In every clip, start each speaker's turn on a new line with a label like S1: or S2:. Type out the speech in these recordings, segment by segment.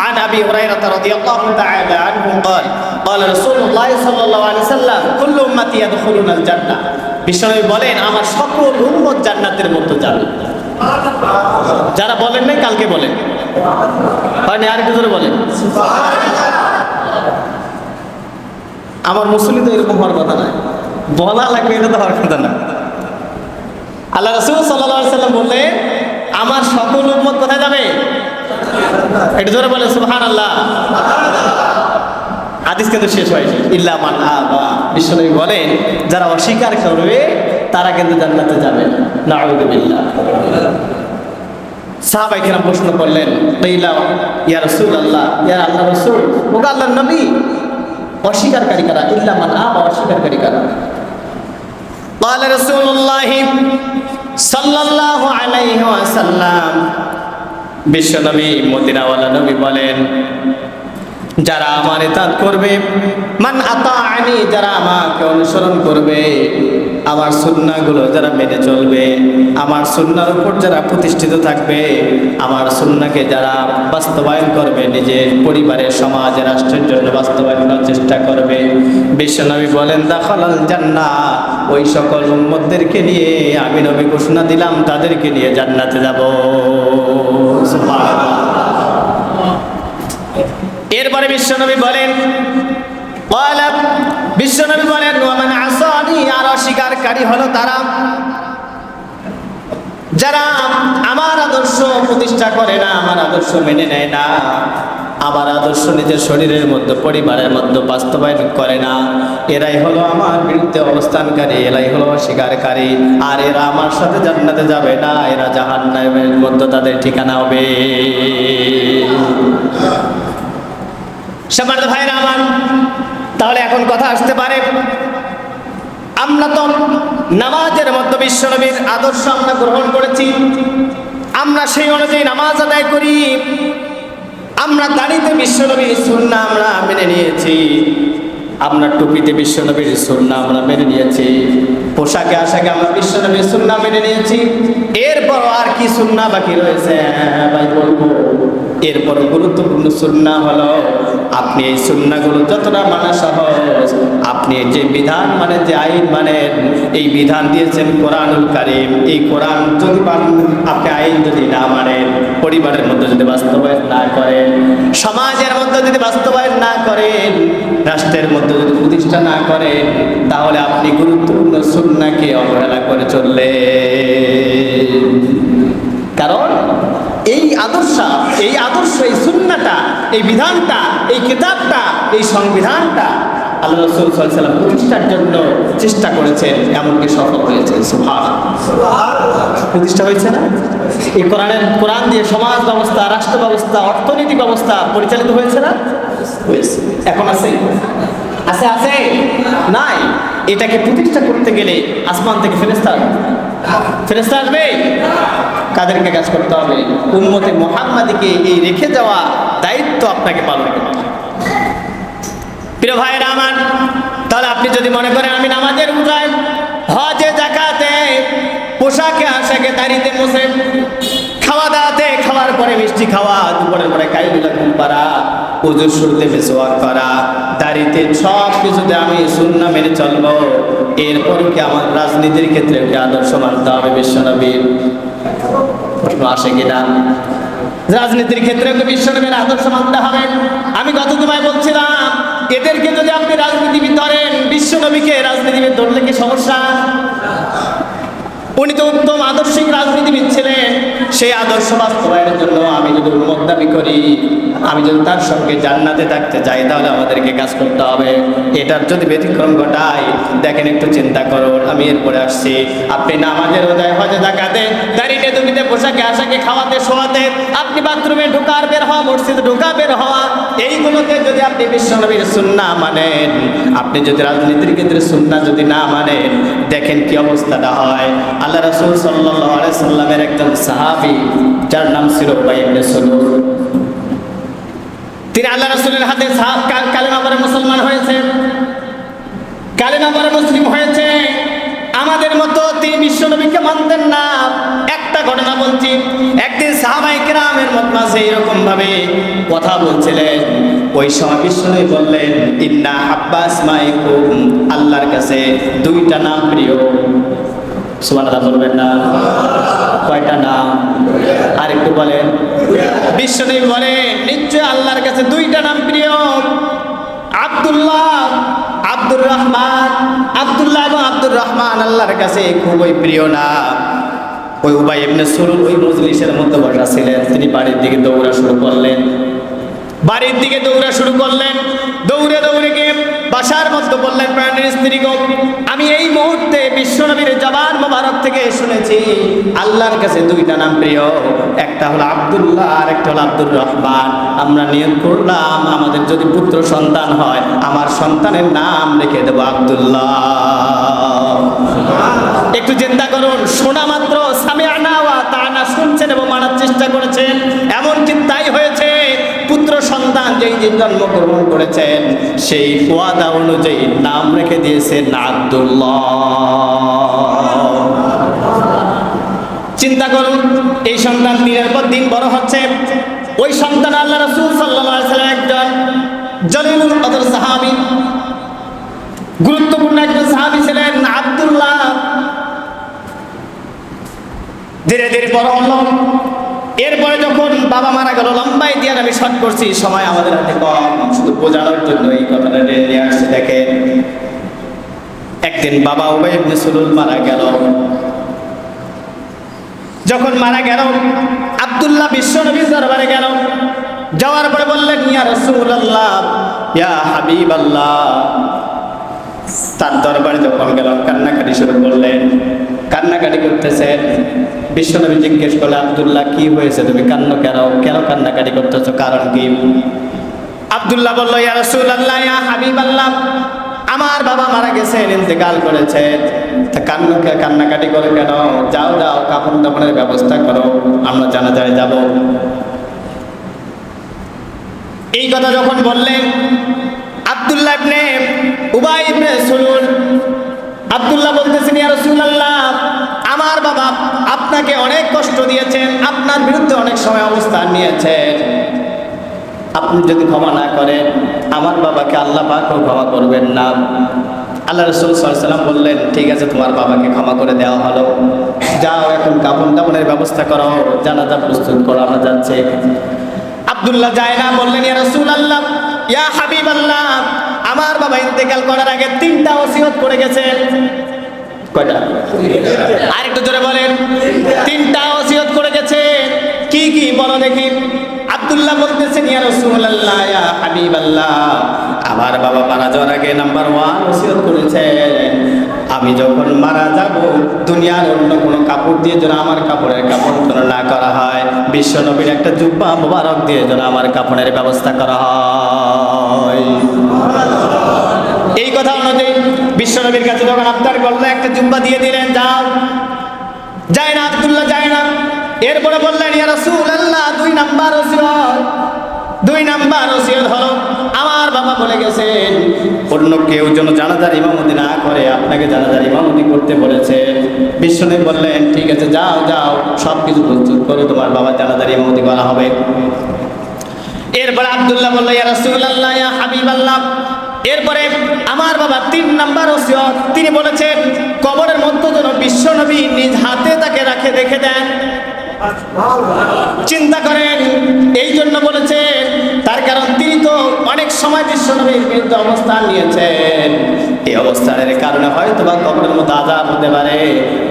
S1: عن ابي هريره رضي الله تعالى عنه قال قال رسول الله صلى الله عليه وسلم كل امتي يدخلون الجنه বিশ্বনবী বলেন আমার সকল উম্মত জান্নাতের মধ্যে যাবে যারা বলেন নাই কালকে বলেন হয়নি আর একটু জোরে বলেন আমার মুসলিম তো এরকম হওয়ার কথা নয় বলা লাগবে এটা তো হওয়ার কথা না আল্লাহ রসুল সাল্লাহ সাল্লাম বললে আমার সকল উম্মত কোথায় যাবে এটা জোরে বলে সুহান আল্লাহ হাদিস কিন্তু শেষ হয়নি ইল্লা মান আবা বিশ্বনবী বলেন যারা অস্বীকার করবে তারা কিন্তু জান্নাতে যাবে না নাউযুবিল্লাহ সাহাবাই কিরাম প্রশ্ন করলেন তাইলা ইয়া রাসূল আল্লাহ ইয়া আল্লাহ রাসূল ওগো আল্লাহর নবী অস্বীকারী কারা ইল্লা মান আবা অস্বীকারী কারা قال رسول الله صلى الله عليه وسلم বিশ্বনবী মদিনাওয়ালা নবী বলেন, যারা আমার ইতাত করবে, মান আতাআনি যারা আমাকে অনুসরণ করবে, আমার সুন্নাহগুলো যারা মেনে চলবে, আমার সুন্নার উপর যারা প্রতিষ্ঠিত থাকবে, আমার সুন্নাকে যারা বাস্তবায়ন করবে, নিজের পরিবারের সমাজ, রাষ্ট্রের জন্য বাস্তবায়ন করার চেষ্টা করবে। বিশ্বনবী বলেন, দাখালাল জান্নাহ ওই সকল উম্মতদেরকে নিয়ে আমি নবী ঘোষণা দিলাম, তাদেরকে নিয়ে জান্নাতে যাব। এরপরে বিশ্বনবী বলেন বিশ্বনবী বলেন ওমান আসানি আর অস্বীকারী হলো তারা। যারা আমার আদর্শ প্রতিষ্ঠা করে না, আমার আদর্শ মেনে নেয় না। আমার আদর্শ নিজের শরীরের মধ্যে, পরিবারের মধ্যে বাস্তবায়ন করে না। এরাই হলো আমার বিরুদ্ধে অবস্থানকারী, এরাই হলো অস্বীকারী। আর এরা আমার সাথে জান্নাতে যাবে না, এরা জাহান্নামের মধ্যে তাদের ঠিকানা হবে। সম্মানিত ভাইরা আমার, তাহলে এখন কথা আসতে পারে। আমরা তো নামাজের মধ্যে বিশ্বনবীর আদর্শ আমরা গ্রহণ করেছি। আমরা সেই অনুযায়ী নামাজ আদায় করি। আমরা দাড়িতে বিশ্বনবীর সুন্না আমরা মেনে নিয়েছি। আমরা টুপিতে বিশ্বনবীর সুন্না আমরা মেনে নিয়েছি। পোশাকে আশাকে আমরা বিশ্বনবীর সুন্না মেনে নিয়েছি। এরপর আর কি সুন্না বাকি রয়েছে? হ্যাঁ, ভাই বলব। এরপর গুরুত্বপূর্ণ সুন্না হলো আপনি এই সুন্নাগুলো যতটা মানা সহজ আপনি যে বিধান মানে যে আইন মানেন এই বিধান দিয়েছেন কোরআনুল কারিম। এই কোরআন যদি আপনি আইন পরিবারের মধ্যে যদি বাস্তবায়ন না করেন, সমাজের মধ্যে যদি বাস্তবায়ন না করেন, রাষ্ট্রের মধ্যে যদি প্রতিষ্ঠা না করেন, তাহলে আপনি গুরুত্বপূর্ণ সুন্নাকে অবহেলা করে চললে কারণ এই আদর্শ এই আদর্শ, এই সুন্নাটা, এই বিধানটা, এই কিতাবটা, এই সংবিধানটা আল্লাহ রসুল সাল্লাম প্রতিষ্ঠার জন্য চেষ্টা করেছেন, এমনকি সফল হয়েছে সুভাষ প্রতিষ্ঠা হয়েছে না? এই কোরআনের, কোরআন দিয়ে সমাজ ব্যবস্থা, রাষ্ট্র ব্যবস্থা, অর্থনৈতিক ব্যবস্থা পরিচালিত হয়েছে না? এখন আছে? আছে আছে? নাই। এটাকে প্রতিষ্ঠা করতে গেলে আসমান থেকে ফেরেস্তা আসবে। ফেরেস্তা আসবে? কাদেরকে কাজ করতে হবে? উম্মতে মোহাম্মদীকে এই রেখে যাওয়া দায়িত্ব আপনাকে পালন করতে প্রিয় ভাইয়েরা আমার, তাহলে আপনি যদি মনে করেন আমি নামাজের উঠায় হজে জাকাতে পোশাকে, আশাকে, দাঁড়িতে বসে খাওয়া দাওয়াতে, খাওয়ার পরে মিষ্টি খাওয়া, দুপুরের পরে কাইগুলা ঘুম পাড়া পুজোর শুরুতে মেসোয়াক করা, দাড়িতে সব কিছুতে আমি শূন্য মেনে চলবো, এরপর কি আমার রাজনীতির ক্ষেত্রে কি আদর্শ মানতে হবে বিশ্বনবীর? প্রশ্ন আসে কিনা? রাজনীতির ক্ষেত্রে বিশ্বনবীর আদর্শ মানতে হবে? আমি গত তোমায় বলছিলাম রাজনীতিবিদ কি সমস্যা? সেই আদর্শ বাস্তবায়নের জন্য আমি যদি উন্মত দাবি করি, আমি যদি তার সঙ্গে জান্নাতে থাকতে চাই, তাহলে আমাদেরকে কাজ করতে হবে। এটার যদি ব্যতিক্রম ঘটাই দেখেন একটু চিন্তা করুন। আমি এরপরে আসছি। আপনি নামাজের উদয় হজে দেখাতে দাঁড়িয়ে দুমিতে পোশাকে, আশাকে খাওয়াতে, শোয়াতে, আপনি বাথরুমে ঢোকার বের হওয়া, মসজিদে ঢোকা বের হওয়া, এইগুলোতে যদি আপনি বিশ্বনবীর সুন্না মানেন, আপনি যদি রাজনীতির ক্ষেত্রে সুন্না যদি না মানেন, দেখেন কি অবস্থাটা হয়। আল্লাহ রাসূল সাল্লাল্লাহু আলাইহি সাল্লামের একজন সাহাবী যার নাম ছিল তিনি আল্লাহ রাসূলের হাতে মুসলমান হয়েছে। কালেমা মুসলিম হয়েছে। আমাদের মতো তিনি বিশ্বনবীকে মানতেন না। একটা ঘটনা বলছি, একদিন সাহাবাই কেরামের মাঝে এরকম ভাবে কথা বলছিলেন। ওই সময় বিশ্বনবী বললেন, ইন্না আব্বাস মাইকুম, আল্লাহর কাছে দুইটা নাম প্রিয়। সুবহানাল্লাহ বলবেন না। কয়টা নাম? আর একটু বলেন। বিশ্বনবী বলেন নিশ্চয় আল্লাহর কাছে দুইটা নাম প্রিয়। আব্দুল্লাহ, আব্দুর রহমান। আব্দুল্লাহ এবং আব্দুর রহমান আল্লাহর কাছে খুবই প্রিয় নাম। ওই উবাই ইবনে সুলুল ওই মজলিসের মধ্যে বসা ছিলেন। তিনি বাড়ির দিকে দৌড়া শুরু করলেন। বাড়ির দিকে দৌড়া শুরু করলেন। দৌড়ে দৌড়ে গিয়ে বাসার মধ্যে বললেন, প্রাণের স্ত্রী গো, আমি এই মুহূর্তে বিশ্বনবীর জবান মোবারক থেকে শুনেছি। আল্লাহর কাছে দুইটা নাম প্রিয়। একটা হলো আবদুল্লাহ আর একটা হলো আব্দুর রহমান। আমরা নিয়ত করলাম, আমাদের যদি পুত্র সন্তান হয়, আমার সন্তানের নাম রেখে দেবো আব্দুল্লাহ। একটু চিন্তা করুন, শোনা মাত্র সামিয়ানা ওয়া তানা শুনছেন এবং মানার চেষ্টা করেছেন। যেই দিন জন্মগ্রহণ করেছেন, সেই ওয়াদা অনুযায়ী নাম রেখে দিয়েছেন আব্দুল্লাহ। চিন্তা করুন, এই সন্তান দিনের পর দিন বড় হচ্ছে। ওই সন্তান আল্লাহ রসুল সাল্লাম একজন জলিলুল কদর সাহাবি। গুরুত্বপূর্ণ একজন সাহাবি ছিলেন আব্দুল্লাহ। ধীরে ধীরে বড় হলো। এরপরে যখন বাবা মারা গেল লম্বাই দিয়ে আমি শট করছি, সময় আমাদের হাতে কম। শুধু বোঝানোর জন্য এই কথাটা নিয়ে আসছে দেখে একদিন বাবা উবাই ইবনে সুলুল মারা গেল। যখন মারা গেল, আব্দুল্লাহ বিশ্ব নবীর দরবারে গেল। যাওয়ার পরে বললেন, ইয়া রাসূলুল্লাহ, ইয়া হাবিবাল্লাহ। তার দরবারে যখন গেল কান্নাকাটি শুরু করলেন। কান্নাকাটি করতেছেন বিশ্বনবী জিজ্ঞেস করলে, আবদুল্লাহ, কি হয়েছে? তুমি কান্ন কেন? কেন কান্নাকাটি করতেছো? কারণ কি? আব্দুল্লাহ বলল, ইয়া রাসূলুল্লাহ, ইয়া হাবিবাল্লাহ, আমার বাবা মারা গেছেন ইন্তেকাল করেছে। তা কান্ন কান্নাকাটি করে কেন? যাও যাও কাপড় দাপড়ের ব্যবস্থা করো, আমরা জানাজায় যাব। এই কথা যখন বললেন, আব্দুল্লাহ ইবনে উবাই ইবনে সুলুল আব্দুল্লাহ বলতেছেন, ইয়া রাসূলুল্লাহ, আমার বাবা আপনাকে অনেক কষ্ট দিয়েছেন, আপনার বিরুদ্ধে অনেক সময় অবস্থান নিয়েছেন আপনি যদি ক্ষমা না করেন, আমার বাবাকে আল্লাহ পাকও ক্ষমা করবেন না। আল্লাহ রসুল সাল্লাম বললেন, ঠিক আছে, তোমার বাবাকে ক্ষমা করে দেওয়া হলো। যাও, এখন কাপড় দাপনের ব্যবস্থা করো, জানাজা প্রস্তুত করো, আমরা যাচ্ছে। আব্দুল্লাহ যায় না, বললেন, ইয়া রসুল আল্লাহ ইয়া হাবিব আল্লাহ আমার বাবা ইন্তেকাল করার আগে তিনটা ওসিয়ত করে গেছে। কয়টা? আর একটু জোরে বলেন। তিনটা ওসিয়ত করে গেছে। কি কি? বলো দেখি। আব্দুল্লাহ বলতেছেন, ইয়া রাসূলুল্লাহ, ইয়া হাবিবাল্লাহ। আমার বাবা মারা যাওয়ার আগে নাম্বার ওয়ান ওসিয়ত করেছেন আমি যখন মারা যাব, দুনিয়ার অন্য কোনো কাপড় দিয়ে যেন আমার কাপড়ের কাপড় যেন না করা হয় বিশ্ব নবীর একটা জুব্বা মোবারক দিয়ে যেন আমার কাপড়ের ব্যবস্থা করা হয়। এই কথা অনুযায়ী বিশ্বনবীর কাছে যখন আবদার করল, একটা জুব্বা দিয়ে দিলেন, যাও। যায় না, আব্দুল্লাহ যায় না। এরপরে বললেন ইয়ারা ইয়া রাসূলুল্লাহ, দুই নাম্বার দুই নাম্বার ওসিয়ত হলো, আমার বাবা বলে গেছেন, অন্য কেউ যেন জানাজার ইমামতি না করে, আপনাকে জানাজার ইমামতি করতে বলেছেন বিশ্বনবী বললেন, ঠিক আছে, যাও যাও সব কিছু প্রস্তুত করো তোমার বাবা জানাজার ইমামতি করা হবে। এরপরে আব্দুল্লাহ বলল, ইয়া রাসূলুল্লাহ, ইয়া হাবিবাল্লাহ। এরপরে আমার বাবা তিন নাম্বার ওসিয়ত, তিনি বলেছেন, কবরের মধ্যে যেন বিশ্বনবী নিজ হাতে তাকে রাখে রেখে দেন। চিন্তা করেন, এই জন্য বলেছেন সময় বিশ্বনবীর বিরুদ্ধে অবস্থান নিয়েছেন। এই অবস্থানের কারণে হয়তো বা কবরের মধ্যে আজাব হতে পারে।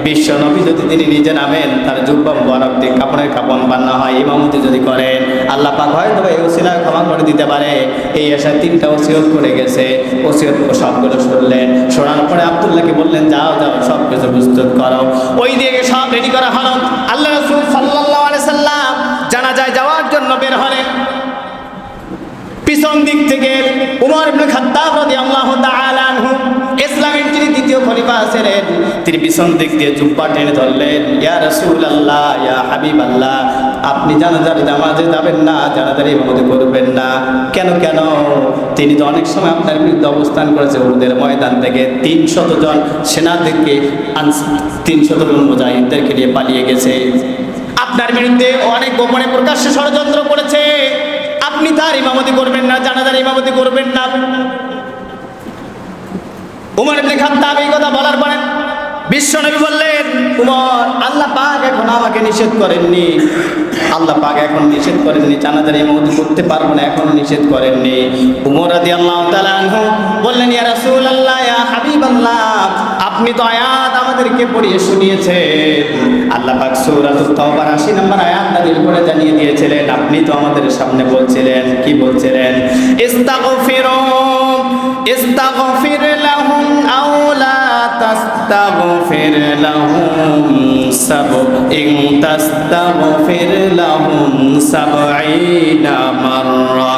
S1: বিশ্বনবী যদি তিনি নিজে নামেন, তার যুব্বম বরফ দিয়ে কাপড়ের কাপড় বান্না হয়, ইমামতি যদি করেন, আল্লাহ পাক হয়তো বা এই ওসিলা ক্ষমা করে দিতে পারে। এই আশায় তিনটা ওসিয়ত করে গেছে। ওসিয়ত সবগুলো শুনলেন। শোনার পরে আব্দুল্লাহকে বললেন, যাও যাও সব কিছু প্রস্তুত করো। ওই দিকে সব রেডি করা হলো। পিছন দিক থেকে উমর ইবনে খাত্তাব রাদিয়াল্লাহু তাআলা আনহু, ইসলামের যিনি দ্বিতীয় খলিফা ছিলেন, তিনি পিছন দিক দিয়ে জুব্বা টেনে ধরলেন, ইয়া রাসূলুল্লাহ, ইয়া হাবিবাল্লাহ, আপনি জানাজার নামাজে যাবেন না, জানাজার ইমামতি করবেন না। কেন কেন? তিনি তো অনেক সময় আপনার বিরুদ্ধে অবস্থান করেছে উহুদের ময়দান থেকে। তিনশত জন সেনা থেকে তিনশত জন মুজাহিদদেরকে নিয়ে পালিয়ে গেছে। আপনার বিরুদ্ধে অনেক গোপনে প্রকাশ্যে ষড়যন্ত্র করেছে। আপনি তার ইমামতি করবেন না, জানাজার ইমামতি করবেন না। উমর ইবনে খাত্তাব এই কথা বলার পরে বিশ্বনবী বললেন, উমর, আল্লাহ পাক এখন আমাকে নিষেধ করেননি। আল্লাহ পাক এখন নিষেধ করেননি, জানাজার ইমামতি করতে পারব না, এখনও নিষেধ করেননি। উমর রাদিয়াল্লাহু তাআলা আনহু বললেন, ইয়া রাসূলুল্লাহ, ইয়া হাবিবাল্লাহ, আপনি তো আয়াত আমাদেরকে পড়িয়ে শুনিয়েছেন আল্লাহ পাক সূরাতুত তাওবার 80 নম্বর আয়াত নাযিল করে জানিয়ে দিয়েছিলেন, আপনি তো আমাদের সামনে বলছিলেন, কি বলছিলেন? ইস্তাগফিরু, ইস্তাগফির লাহুম আও লা তাস্তাগফির লাহুম সাব ইন তাস্তাগফির লাহুম সাবঈনা মাররা।